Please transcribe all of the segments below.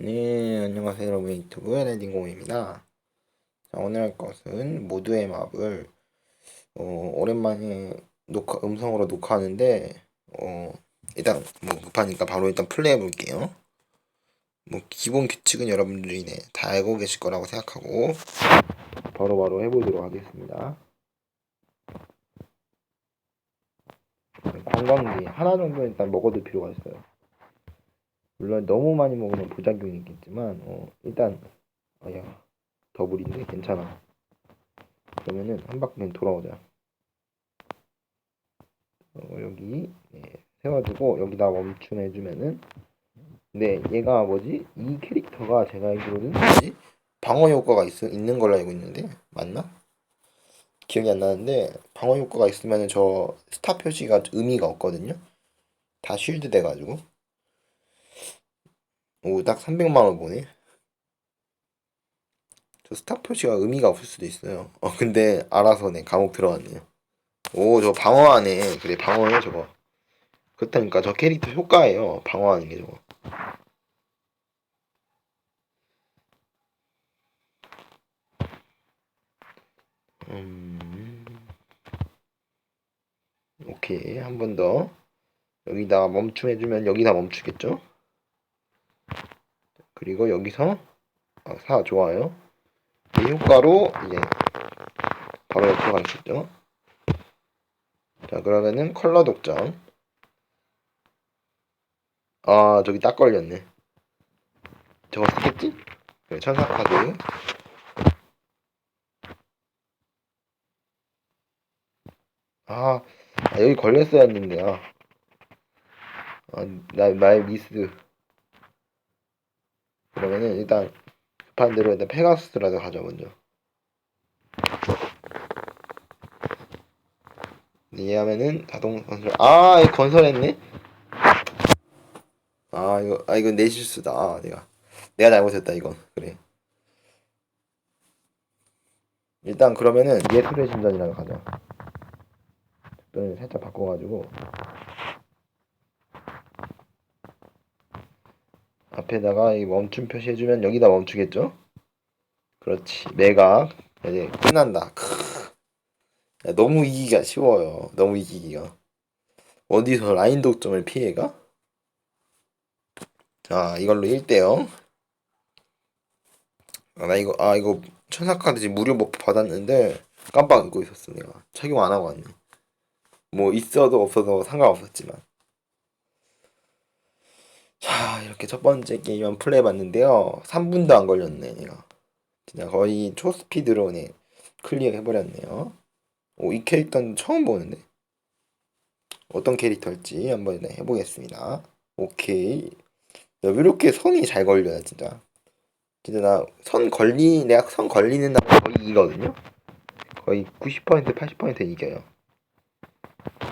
네, 안녕하세요 여러분 유튜브 에디공입니다. 자, 오늘 할 것은 모두의 맵을 어, 오랜만에 녹화, 음성으로 녹화하는데 어, 일단 뭐 급하니까 바로 일단 플레이 해 볼게요. 뭐 기본 규칙은 여러분들이 네, 다 알고 계실 거라고 생각하고 바로바로 바로 해보도록 하겠습니다. 관광지 하나 정도는 일단 먹어둘 필요가 있어요. 물론 너무 많이 먹으면 부작용이 있겠지만 어, 일단 아야 더블인데 괜찮아. 그러면은 한 바퀴는 돌아오자. 어, 여기 네, 세워주고 여기다 멈춤 해주면은 네 얘가 뭐지? 이 캐릭터가 제가 알기로는 뭐지? 방어 효과가 있, 있는 걸로 알고 있는데 맞나? 기억이 안 나는데 방어 효과가 있으면 저 스타 표시가 의미가 없거든요. 다 쉴드 돼가지고 오, 딱 300만 원 보네. 저 스탑 표시가 의미가 없을 수도 있어요. 어, 근데 알아서 네, 감옥 들어갔네요. 오, 저 방어하네. 그래, 방어해, 저거. 그렇다니까, 저 캐릭터 효과예요. 방어하는 게 저거. 음. 오케이, 한 번 더. 여기다가 멈춤 해주면 여기다 멈추겠죠? 그리고 여기서 아, 4 좋아요. 이 효과로 이제 바로 옆으로 갈수 있죠. 자 그러면은 컬러 독점. 아 저기 딱 걸렸네. 저거 쓰겠지? 그래, 천사 카드. 아, 아 여기 걸렸어야 했는데 아, 아 나, 나의 미스. 그러면은 일단 급한 대로 일단 페가수스라도 가져 먼저. 이해하면은 자동 건설 아 이거 건설했네? 아 이거 아 이건 내 실수다. 아, 내가 내가 잘못했다 이건. 그래. 일단 그러면은 예술의 신전이라도 가자 살짝 바꿔가지고 앞에다가 이 멈춤 표시해주면 여기다 멈추겠죠? 그렇지. 매각. 이제 끝난다. 야, 너무 이기기가 쉬워요. 너무 이기기가. 어디서 라인 독점을 피해가? 자, 이걸로 1대0. 아, 나 이거, 아, 이거 천사카드 지금 무료 버프 받았는데 깜빡 잊고 있었어, 내가. 착용 안 하고 왔네. 뭐, 있어도 없어도 상관없었지만. 자 이렇게 첫 번째 게임 플레이 해봤는데요. 3분도 안 걸렸네 내가. 진짜 거의 초스피드로 네 클리어 해버렸네요. 오, 이 캐릭터는 처음 보는데? 어떤 캐릭터일지 한번 네, 해보겠습니다. 오케이. 왜 이렇게 선이 잘 걸려요 진짜? 진짜 나 선 걸리 내가 선 걸리는 날 거의 이거든요? 거의 90% 80% 이겨요.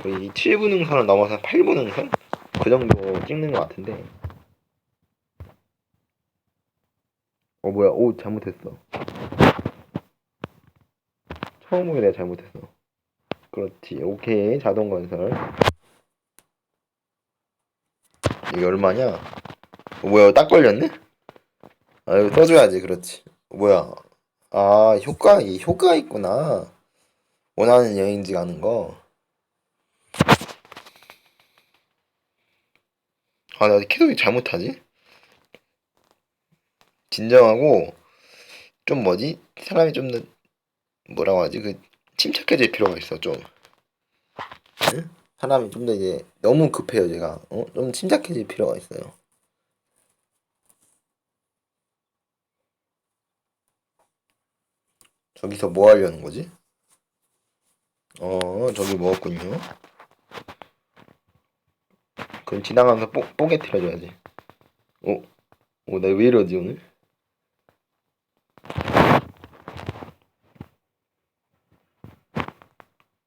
거의 7분 응선을 넘어서 8분 응선 그 정도 찍는 것 같은데. 어 뭐야. 오 잘못했어. 처음으로 내가 잘못했어. 그렇지. 오케이. 자동 건설. 이게 얼마냐? 어, 뭐야. 딱 걸렸네? 아 이거 써줘야지. 그렇지. 어, 뭐야. 아 효과 이 효과 있구나. 원하는 여행지 가는 거 아, 나 계속 잘못하지? 진정하고, 좀 뭐지? 사람이 좀 더, 뭐라고 하지? 그, 침착해질 필요가 있어, 좀. 응? 사람이 좀 더 이제, 너무 급해요, 제가. 어? 좀 침착해질 필요가 있어요. 저기서 뭐 하려는 거지? 어, 저기 먹었군요. 그럼 지나가면서 뽀, 뽀개트려 줘야지. 오, 오, 나왜 이러지 오늘?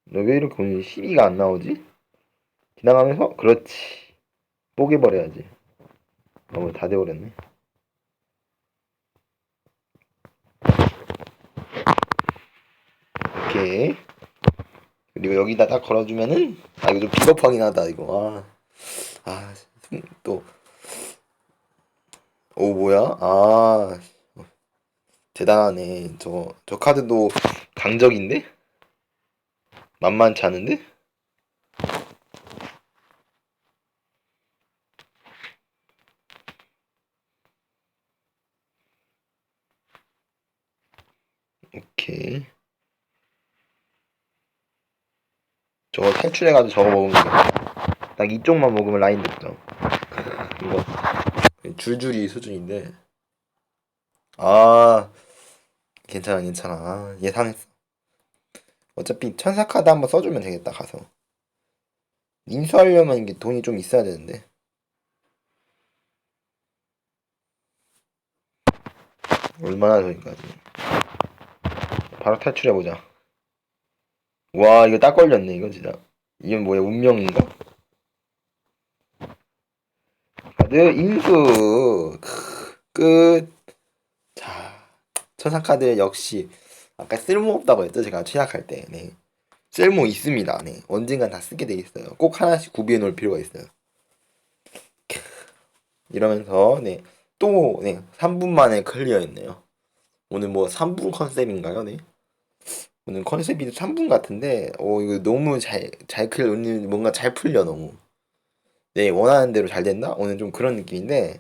너왜 이렇게 오늘 시비가 안 나오지? 지나가면서? 그렇지. 뽀개버려야지. 너무 다 돼버렸네. 오케이. 그리고 여기다 딱 걸어주면은 아 이거 좀 비겁하긴 하다 이거. 아. 아, 또 오 뭐야? 아 대단하네. 저 저 카드도 강적인데? 만만치 않은데? 오케이. 저거 탈출해가지고 저거 먹으면 돼. 딱 이쪽만 먹으면 라인 득점. 이거 줄줄이 수준인데. 아 괜찮아 괜찮아 아, 예상했어. 어차피 천사 카드 한번 써주면 되겠다 가서. 인수하려면 이게 돈이 좀 있어야 되는데. 얼마나 저기까지. 바로 탈출해보자. 와, 이거 딱 걸렸네, 이거 진짜. 이건 뭐야, 운명인가? 카드 인수. 크, 끝. 자, 천사카드 역시. 아까 쓸모없다고 했죠, 제가 취약할 때. 네. 쓸모 있습니다, 네. 언젠간 다 쓰게 돼 있어요. 꼭 하나씩 구비해 놓을 필요가 있어요. 크, 이러면서, 네. 또, 네. 3분 만에 클리어했네요. 오늘 뭐 3분 컨셉인가요, 네? 오늘 컨셉이 3분 같은데, 어, 이거 너무 잘, 잘 클, 오늘 뭔가 잘 풀려, 너무. 네, 원하는 대로 잘 됐나? 오늘 좀 그런 느낌인데,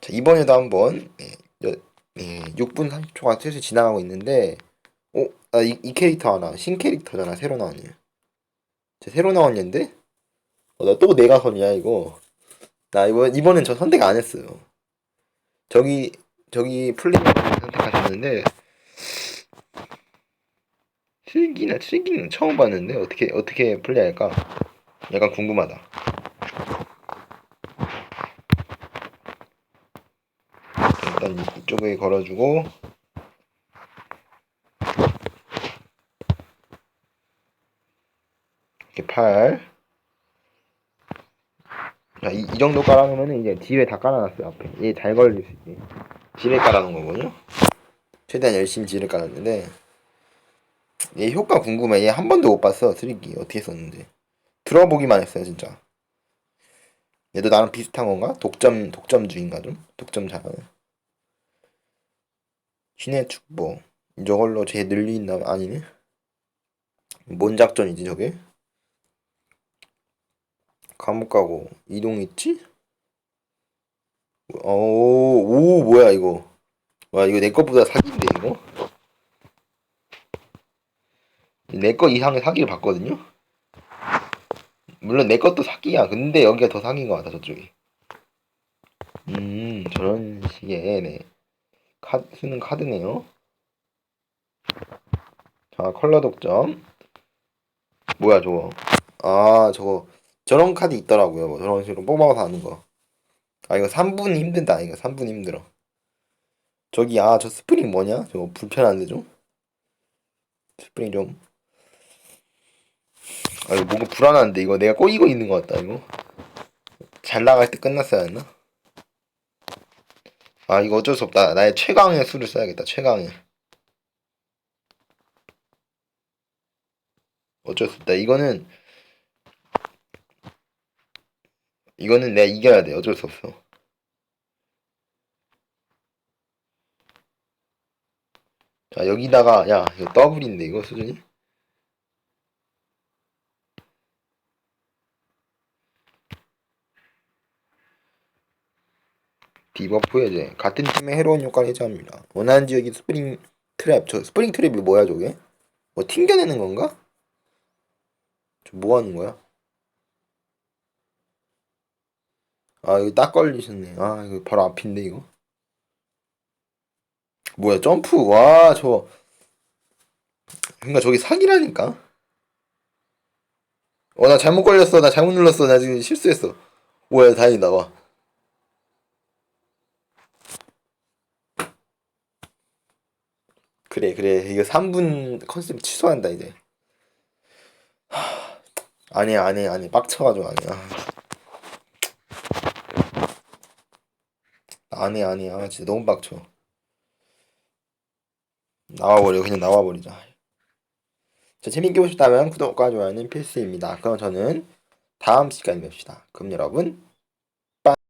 자, 이번에도 한번, 네, 여, 네, 6분 30초가 슬슬 지나가고 있는데, 어, 아, 이, 이 캐릭터 하나, 신 캐릭터잖아, 새로 나온 얘. 저 새로 나온 얘인데? 어, 나 또 내가 선이야, 이거. 나 이번, 이번엔 저 선택 안 했어요. 저기, 저기 플레이 선택하셨는데, 슬기나 슬기는 처음 봤는데 어떻게 어떻게 플레이할까? 약간 궁금하다. 일단 이쪽에 걸어주고 이렇게 팔. 자, 이, 이 정도 깔아놓으면 이제 뒤에 다 깔아놨어요 앞에. 얘 잘 걸릴 수 있게. 지뢰 깔아놓은 거군요. 최대한 열심히 지뢰 깔았는데. 얘 효과 궁금해. 얘 한 번도 못 봤어. 쓰리기 어떻게 썼는지. 들어보기만 했어요, 진짜. 얘도 나랑 비슷한 건가? 독점 독점주의인가 좀? 독점 잘하는. 신의 축복. 이걸로 쟤 늘린다 아니네. 뭔 작전이지 저게? 감옥 가고 이동 있지? 오, 오 뭐야 이거? 와 이거 내 것보다 사기인데 이거? 내 거 이상의 사기를 받거든요? 물론 내 것도 사기야. 근데 여기가 더 사기인 것 같아, 저쪽이. 음, 저런 식의, 네. 카드, 쓰는 카드네요. 자, 컬러 독점. 뭐야, 저거. 아, 저거. 저런 카드 있더라고요. 뭐 저런 식으로 뽑아서 하는 거. 아, 이거 3분 힘들다. 이거 3분 힘들어. 저기, 아, 저 스프링 뭐냐? 저거 불편한데 좀? 스프링 좀. 아 이거 뭔가 불안한데 이거 내가 꼬이고 있는 것 같다 이거 잘 나갈 때 끝났어야 했나? 아 이거 어쩔 수 없다. 나의 최강의 수를 써야겠다. 최강의. 어쩔 수 없다. 이거는 이거는 내가 이겨야 돼. 어쩔 수 없어. 자 여기다가 야 이거 더블인데 이거 수준이? 디버프 해제 같은 팀의 해로운 효과를 해제합니다. 원하는 지역이 스프링 트랩 저 스프링 트랩이 뭐야 저게? 뭐 튕겨내는 건가? 저 뭐 하는 거야? 아 이거 딱 걸리셨네. 아 이거 바로 앞인데 이거. 뭐야 점프 와 저 그러니까 저기 사기라니까. 어 나 잘못 걸렸어 나 잘못 눌렀어 나 지금 실수했어. 뭐야 다행이다 와. 그래 그래. 이거 3분 컨셉 취소한다 이제. 하, 아니야 아니야 아니 빡쳐가지고 아니야. 아니야 아니야. 진짜 너무 빡쳐. 나와버려. 그냥 나와버리자. 자 재밌게 보셨다면 구독과 좋아요는 필수입니다. 그럼 저는 다음 시간에 뵙시다. 그럼 여러분